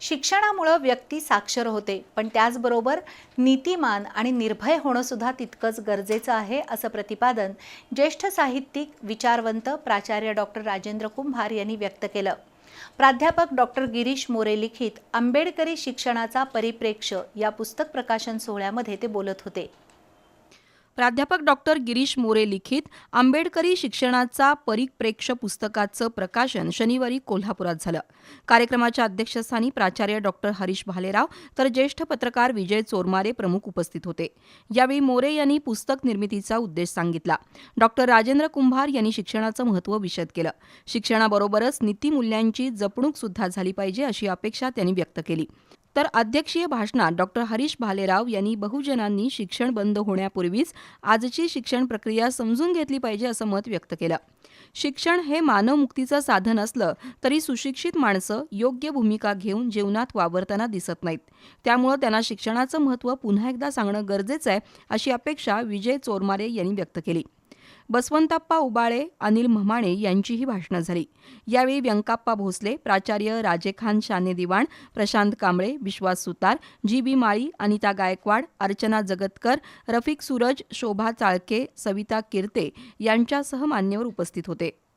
शिक्षणामुळं व्यक्ती साक्षर होते पण त्याचबरोबर नीतिमान आणि निर्भय होणं सुद्धा तितकंच गरजेचं आहे असं प्रतिपादन ज्येष्ठ साहित्यिक विचारवंत प्राचार्य डॉक्टर राजेंद्र कुंभार यांनी व्यक्त केलं. प्राध्यापक डॉक्टर गिरीश मोरे लिखित आंबेडकरी शिक्षणाचा परिप्रेक्ष्य या पुस्तक प्रकाशन सोहळ्यामध्ये ते बोलत होते. प्राध्यापक डॉक्टर गिरीश मोरे लिखित आंबेडकरी शिक्षणाचा परिप्रेक्ष्य पुस्तकाचं प्रकाशन शनिवारी कोल्हापुरात झालं. कार्यक्रमाच्या अध्यक्षस्थानी प्राचार्य डॉक्टर हरीश भालेराव तर ज्येष्ठ पत्रकार विजय चोरमारे प्रमुख उपस्थित होते. यावेळी मोरे यांनी पुस्तक निर्मितीचा उद्देश सांगितला. डॉक्टर राजेंद्र कुंभार यांनी शिक्षणाचं महत्त्व विशद केलं. शिक्षणाबरोबरच नीतिमूल्यांची जपणूक सुद्धा झाली पाहिजे अशी अपेक्षा त्यांनी व्यक्त केली. तर अध्यक्षीय भाषणात डॉक्टर हरीश भालेराव यांनी बहुजनांनी शिक्षण बंद होण्यापूर्वीच आजची शिक्षण प्रक्रिया समजून घेतली पाहिजे असं मत व्यक्त केलं. शिक्षण हे मानवमुक्तीचं साधन असलं तरी सुशिक्षित माणसं योग्य भूमिका घेऊन जीवनात वावरताना दिसत नाहीत. त्यामुळं त्यांना शिक्षणाचं महत्त्व पुन्हा एकदा सांगणं गरजेचं आहे अशी अपेक्षा विजय चोरमारे यांनी व्यक्त केली. बसवंतप्पा उबाळे अनिल म्हमाणे यांचीही भाषणं झाली. यावेळी व्यंकाप्पा भोसले प्राचार्य राजेखान शाने दिवाण प्रशांत कांबळे विश्वास सुतार जी बी माळी अनिता गायकवाड अर्चना जगतकर रफिक सूरज शोभा चाळके सविता किर्ते यांच्यासह मान्यवर उपस्थित होते.